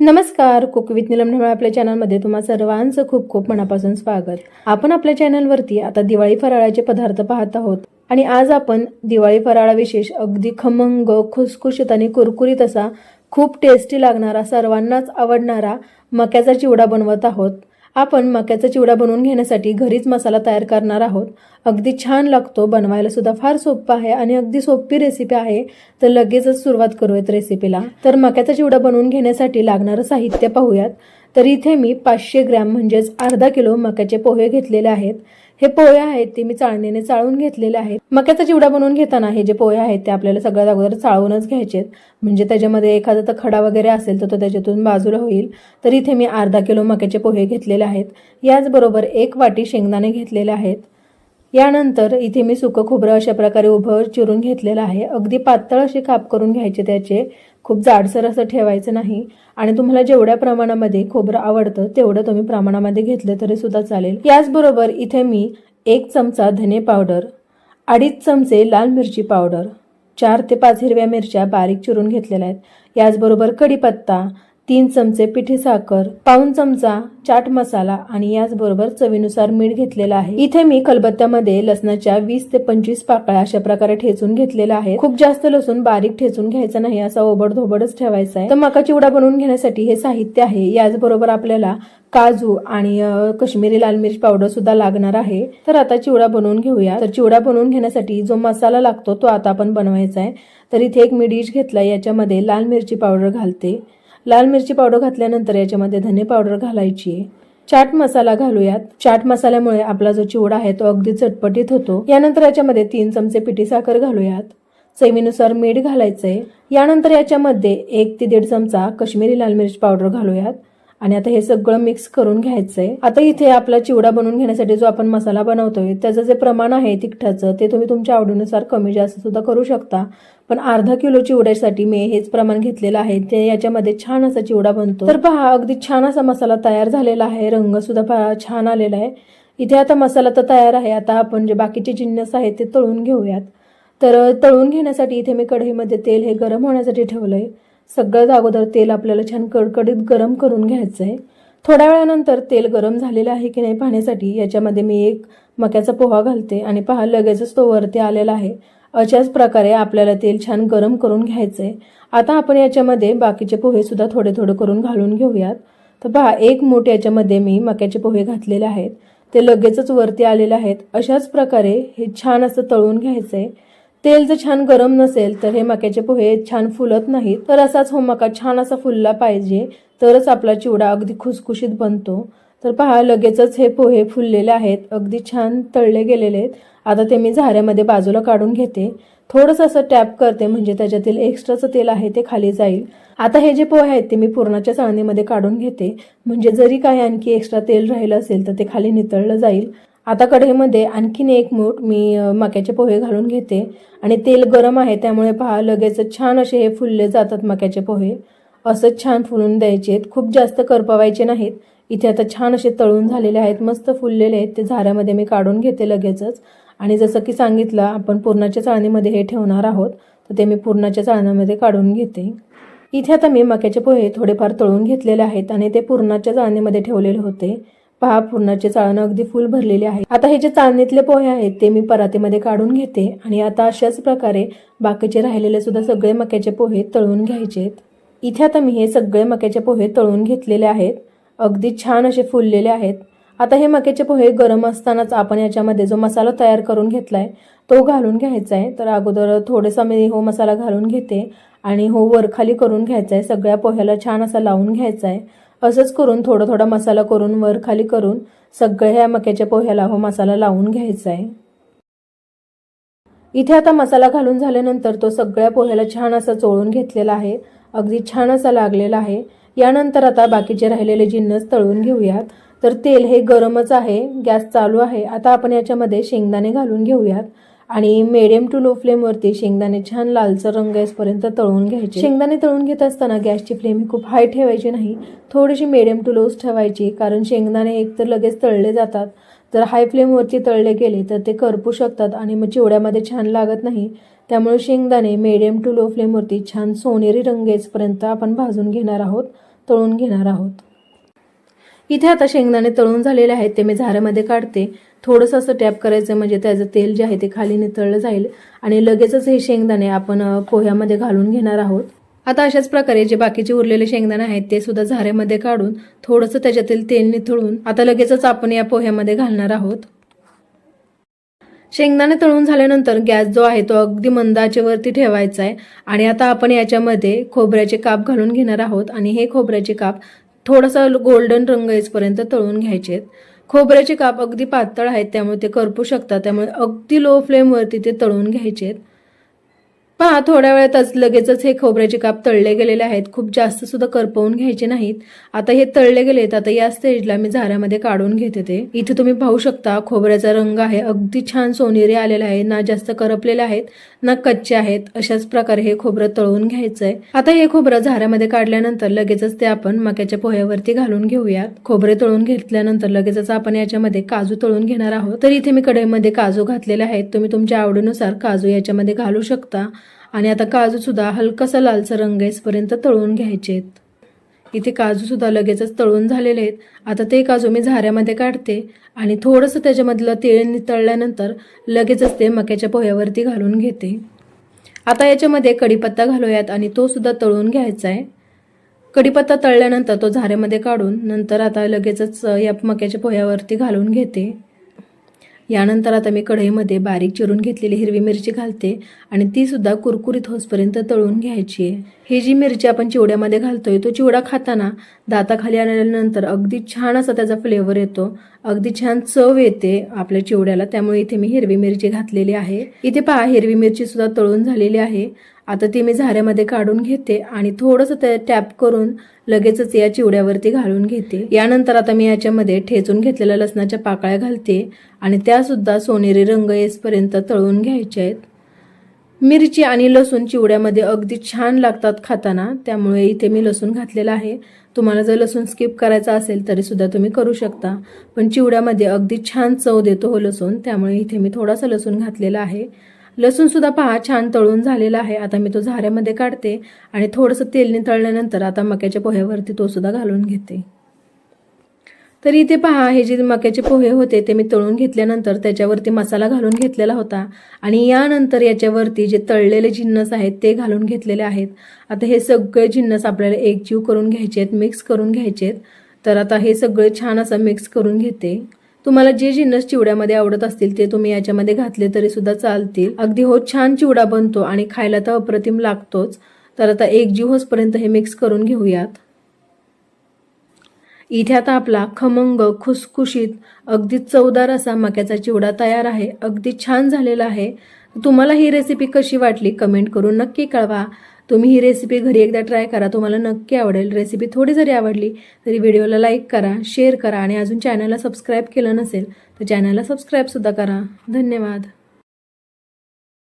नमस्कार cook with Neelam Dhawale आपल्या चॅनलमध्ये तुम्हा सर्वांचं खूप खूप मनापासून स्वागत. आपण आपल्या चॅनलवरती आता दिवाळी फराळाचे पदार्थ पाहत आहोत आणि आज आपण दिवाळी फराळा विशेष अगदी खमंग खुसखुशीत आणि कुरकुरीत असा खूप टेस्टी लागणारा सर्वांनाच आवडणारा मक्याचा चिवडा बनवत आहोत. आपण मक्याचा चिवडा बनवून घेण्यासाठी घरीच मसाला तयार करणार आहोत. अगदी छान लागतो बनवायला सुद्धा फार सोपं आहे आणि अगदी सोपी रेसिपी आहे. तर लगेचच सुरुवात करूयात रेसिपीला तर मक्याचा चिवडा बनवून घेण्यासाठी लागणारं साहित्य पाहूयात. तर इथे मी पाचशे ग्रॅम म्हणजेच अर्धा किलो मक्याचे पोहे घेतलेले आहेत. हे पोहे आहेत ते मी चाळणीने चाळून घेतलेले आहेत. मक्याचा चिवडा बनवून घेताना हे जे पोहे आहेत ते आपल्याला सगळ्यात अगोदर चाळूनच घ्यायचे आहेत म्हणजे त्याच्यामध्ये एखादा तर खडा वगैरे असेल तर तो त्याच्यातून बाजूला होईल. तर इथे मी अर्धा किलो मक्याचे पोहे घेतलेले आहेत. याचबरोबर एक वाटी शेंगदाणे घेतलेले आहेत. यानंतर इथे मी सुकं खोबरं अशा प्रकारे उभं चिरून घेतलेलं आहे. अगदी पातळ असे काप करून घ्यायचे त्याचे. खूप जाडसर असं ठेवायचं नाही. आणि तुम्हाला जेवढ्या प्रमाणामध्ये खोबरं आवडतं तेवढं तुम्ही प्रमाणामध्ये घेतलं तरी सुद्धा चालेल. याचबरोबर इथे मी एक चमचा धने पावडर अडीच चमचे लाल मिरची पावडर चार ते पाच हिरव्या मिरच्या बारीक चिरून घेतलेल्या आहेत. याचबरोबर कढीपत्ता तीन चमचे पिठी साखर पाऊन चमचा चाट मसाला आणि याचबरोबर चवीनुसार मीठ घेतलेलं आहे. इथे मी खलबत्त्यामध्ये लसणाच्या वीस ते पंचवीस पाकळ्या अशा प्रकारे ठेचून घेतलेला आहे. खूप जास्त लसूण बारीक ठेचून घ्यायचा नाही असा ओबड धोबडच ठेवायचा आहे. तर मका चिवडा बनवून घेण्यासाठी हे साहित्य आहे. याचबरोबर आपल्याला काजू आणि अ, काश्मीरी लाल मिरची पावडर सुद्धा लागणार आहे. तर आता चिवडा बनवून घेऊया. तर चिवडा बनवून घेण्यासाठी जो मसाला लागतो तो आता आपण बनवायचा आहे. तर इथे एक मी डिश घेतला याच्यामध्ये लाल मिरची पावडर घालते. लाल मिरची पावडर घातल्यानंतर याच्यामध्ये धने पावडर घालायची आहे. चाट मसाला घालूयात. चाट मसाल्यामुळे आपला जो चिवडा आहे तो अगदी चटपटीत होतो. यानंतर याच्यामध्ये तीन चमचे पिठी साखर घालूयात. चवीनुसार मीठ घालायचंय. यानंतर याच्यामध्ये एक ते दीड चमचा काश्मीरी लाल मिरच पावडर घालूयात. आणि आता हे सगळं मिक्स करून घ्यायचंय. आता इथे आपला चिवडा बनवून घेण्यासाठी जो आपण मसाला बनवतोय त्याचं जे प्रमाण आहे तिखटाचं ते तुम्ही तुमच्या आवडीनुसार कमी जास्त सुद्धा करू शकता. पण अर्धा किलो चिवड्यासाठी मी हेच प्रमाण घेतलेलं आहे. ते याच्यामध्ये छान असा चिवडा बनतो. तर पहा अगदी छान असा मसाला तयार झालेला आहे. रंग सुद्धा छान आलेला आहे. इथे आता मसाला तर तयार आहे. आता आपण जे बाकीचे जिन्नस आहेत ते तळून घेऊयात. तर तळून घेण्यासाठी इथे मी कढईमध्ये तेल हे गरम होण्यासाठी ठेवलंय. सगळ्यात अगोदर तेल आपल्याला छान कडकडीत गरम करून घ्यायचं आहे थोड्या वेळानंतर तेल गरम झालेलं आहे की नाही पाहण्यासाठी याच्यामध्ये मी एक मक्याचा पोहा घालते आणि पहा लगेचच तो वरती आलेला आहे. अशाच प्रकारे आपल्याला तेल छान गरम करून घ्यायचं आहे आता आपण याच्यामध्ये बाकीचे पोहे सुद्धा थोडे थोडे करून घालून घेऊयात. तर पहा एक मोठ याच्यामध्ये मी मक्याचे पोहे घातलेले आहेत. ते लगेचच वरती आलेले आहेत. अशाच प्रकारे हे छान असं तळून घ्यायचं आहे तेल जर छान गरम नसेल तर हे मक्याचे पोहे छान फुलत नाहीत. तर असाच हो मका छान असा फुलला पाहिजे. तरच आपला चिवडा अगदी खुसखुशीत बनतो. तर पहा लगेचच हे पोहे फुललेले आहेत. अगदी छान तळले गेलेले आहेत. आता ते मी झाऱ्यामध्ये बाजूला काढून घेते. थोडंसं असं टॅप करते म्हणजे त्याच्यातील एक्स्ट्राचं तेल आहे ते खाली जाईल. आता हे जे पोहे आहेत ते मी पुरणाच्या चाळणीमध्ये काढून घेते. म्हणजे जरी काय आणखी एक्स्ट्रा तेल राहिलं असेल तर ते खाली नितळलं जाईल. आता कढईमध्ये आणखीन एक मूठ मी मक्याचे पोहे घालून घेते. आणि तेल गरम आहे त्यामुळे पहा लगेच छान असे हे फुलले जातात मक्याचे पोहे. असंच छान फुलून द्यायचे खूप जास्त करपवायचे नाहीत. इथे आता छान असे तळून झालेले आहेत मस्त फुललेले आहेत. ते झाऱ्यामध्ये मी काढून घेते लगेचच. आणि जसं की सांगितलं आपण पूर्णाच्या चाळणीमध्ये हे ठेवणार आहोत. तर ते मी पूर्णाच्या चाळण्यामध्ये काढून घेते. इथे आता मी मक्याचे पोहे थोडेफार तळून घेतलेले आहेत आणि ते पूर्णाच्या चाळणीमध्ये ठेवलेले होते. पहा पूर्णाचे चाळणं अगदी फुल भरलेले आहे आता हे जे चाळणीतले पोहे आहेत ते मी परातीमध्ये काढून घेते आणि आता अशाच प्रकारे बाकीचे राहिलेले सुद्धा सगळे मक्याचे पोहे तळून घ्यायचेत इथे आता मी हे सगळे मक्याचे पोहे तळून घेतलेले आहेत. अगदी छान असे फुललेले आहेत. आता हे मक्याचे पोहे गरम असतानाच आपण याच्यामध्ये जो मसाला तयार करून घेतलाय तो घालून घ्यायचा आहे. तर अगोदर थोडासा मी हो मसाला घालून घेते आणि हो वरखाली करून घ्यायचा आहे. सगळ्या पोह्याला छान असा लावून घ्यायचा आहे. असंच करून थोडा थोडा मसाला करून वर खाली करून सगळ्या ह्या मक्याच्या पोह्याला हो मसाला लावून घ्यायचा आहे इथे आता मसाला घालून झाल्यानंतर तो सगळ्या पोह्याला छान असा चोळून घेतलेला आहे. अगदी छान असा लागलेला आहे. यानंतर आता बाकीचे राहिलेले जिन्नस तळून घेऊयात. तर तेल हे गरमच आहे गॅस चालू आहे. आता आपण याच्यामध्ये शेंगदाणे घालून घेऊयात. आणि मिडियम टू लो फ्लेमवरती शेंगदाणे छान लालसर रंग येसपर्यंत तळून घ्यायचे. शेंगदाणे तळून घेत असताना गॅसची फ्लेम ही खूप हाय ठेवायची नाही. थोडीशी मिडियम टू लोच ठेवायची कारण शेंगदाणे एक तर लगेच तळले जातात. जर हाय फ्लेमवरती तळले गेले तर ते करपू शकतात आणि मग चिवड्यामध्ये छान लागत नाही. त्यामुळे शेंगदाणे मिडियम टू लो फ्लेमवरती छान सोनेरी रंग येईपर्यंत आपण भाजून घेणार आहोत तळून घेणार आहोत. इथे आता शेंगदाणे तळून झालेले आहेत ते मी झाऱ्यामध्ये काढते. थोडंसं असं टॅप करायचं म्हणजे त्याचं तेल जे आहे ते खाली नितळलं जाईल. आणि लगेचच हे शेंगदाणे आपण पोह्यामध्ये घालून घेणार आहोत. आता अशाच प्रकारे जे बाकीचे उरलेले शेंगदाणे आहेत ते सुद्धा झाऱ्यामध्ये काढून थोडंसं त्याच्यातील तेल निथळून आता लगेचच आपण या पोह्यामध्ये घालणार आहोत. शेंगदाणे तळून झाल्यानंतर गॅस जो आहे तो अगदी मंदाचेवरती ठेवायचा आहे. आणि आता आपण याच्यामध्ये खोबऱ्याचे काप घालून घेणार आहोत. आणि हे खोबऱ्याचे काप थोडासा गोल्डन रंग येईपर्यंत तळून घ्यायचे आहेत खोबऱ्याचे काप अगदी पातळ आहेत त्यामुळे ते करपू शकतात. त्यामुळे अगदी लो फ्लेमवरती ते तळून घ्यायचे आहेत पहा थोड्या वेळातच लगेचच हे खोबऱ्याचे काप तळले गेलेले आहेत खूप जास्त सुद्धा करपवून घ्यायचे नाहीत. आता हे तळले गेलेत आता या स्टेजला मी झाऱ्यामध्ये काढून घेते ते. इथे तुम्ही पाहू शकता खोबऱ्याचा रंग आहे अगदी छान सोनेरी आलेला आहे ना जास्त करपलेले आहेत ना कच्चे आहेत अशाच प्रकारे हे खोबरं तळून घ्यायचंय. आता हे खोबरं झाऱ्यामध्ये काढल्यानंतर लगेचच ते आपण मक्याच्या पोह्यावरती घालून घेऊयात. खोबरे तळून घेतल्यानंतर लगेचच आपण याच्यामध्ये काजू तळून घेणार आहोत. तर इथे मी कढईमध्ये काजू घातलेले आहेत तुम्ही तुमच्या आवडीनुसार काजू याच्यामध्ये घालू शकता. आणि आता काजूसुद्धा हलकासा लालसर रंग येसपर्यंत तळून घ्यायचे आहेत इथे काजूसुद्धा लगेचच तळून झालेले आहेत. आता ते काजू मी झाऱ्यामध्ये काढते आणि थोडंसं त्याच्यामधलं तेल नितळल्यानंतर लगेचच ते मक्याच्या पोह्यावरती घालून घेते. आता याच्यामध्ये कढीपत्ता घालूयात आणि तो सुद्धा तळून घ्यायचा आहे. कढीपत्ता तळल्यानंतर तो झाऱ्यामध्ये काढून नंतर आता लगेचच या मक्याच्या पोह्यावरती घालून घेते. यानंतर आता मी कढईमध्ये बारीक चिरून घेतलेली हिरवी मिरची घालते आणि तीसुद्धा कुरकुरीत होसपर्यंत तळून घ्यायची आहे. ही जी मिरची आपण चिवड्यामध्ये घालतोय तो चिवडा खाताना दाताखाली आणल्यानंतर अगदी छान असा त्याचा फ्लेवर येतो. अगदी छान चव येते आपल्या चिवड्याला. त्यामुळे इथे मी हिरवी मिरची घातलेली आहे. इथे पहा हिरवी मिरची सुद्धा तळून झालेली आहे. आता ती मी झाऱ्यामध्ये काढून घेते आणि थोडंसं त्या टॅप करून लगेचच या चिवड्यावरती घालून घेते. यानंतर आता मी याच्यामध्ये ठेचून घेतलेल्या लसणाच्या पाकळ्या घालते आणि त्या सुद्धा सोनेरी रंग येसपर्यंत तळून घ्यायच्या आहेत. मिरची आणि लसूण चिवड्यामध्ये अगदी छान लागतात खाताना त्यामुळे इथे मी लसूण घातलेला आहे. तुम्हाला जर लसूण स्किप करायचा असेल तरी सुद्धा तुम्ही करू शकता. पण चिवड्यामध्ये अगदी छान चव देतो हो लसूण त्यामुळे इथे मी थोडासा लसूण घातलेला आहे. लसूणसुद्धा पहा छान तळून झालेला आहे. आता मी तो झाऱ्यामध्ये काढते आणि थोडंसं तेल तळल्यानंतर आता मक्याच्या पोह्यावरती तो सुद्धा घालून घेते. तर इथे पहा हे जे मक्याचे पोहे होते ते मी तळून घेतल्यानंतर त्याच्यावरती मसाला घालून घेतलेला होता. आणि यानंतर याच्यावरती जे तळलेले जिन्नस आहेत ते घालून घेतलेले आहेत. आता हे सगळे जिन्नस आपल्याला एकजीव करून घ्यायचे आहेत मिक्स करून घ्यायचे आहेत. तर आता हे सगळे छान असं मिक्स करून घेते. तुम्हाला जे जिन्नस चिवड्यामध्ये आवडत असतील ते तुम्ही याच्यामध्ये घातले तरी सुद्धा चालतील. अगदी हो छान चिवडा बनतो आणि खायला तर अप्रतिम लागतोच. तर आता एकजीव होसपर्यंत हे मिक्स करून घेऊयात. इथे आता आपला खमंग खुसखुशीत अगदी चवदार असा मक्याचा चिवडा तयार आहे अगदी छान झालेला आहे. तुम्हाला ही रेसिपी कशी वाटली कमेंट करून नक्की कळवा. तुम्ही ही रेसिपी घरी एकदा ट्राय करा तुम्हाला नक्की आवडेल. रेसिपी थोडी जरी आवडली तरी व्हिडिओला लाईक करा शेअर करा आणि अजून चॅनलला सबस्क्राईब केलं नसेल तर चॅनलला सबस्क्राईबसुद्धा करा. धन्यवाद.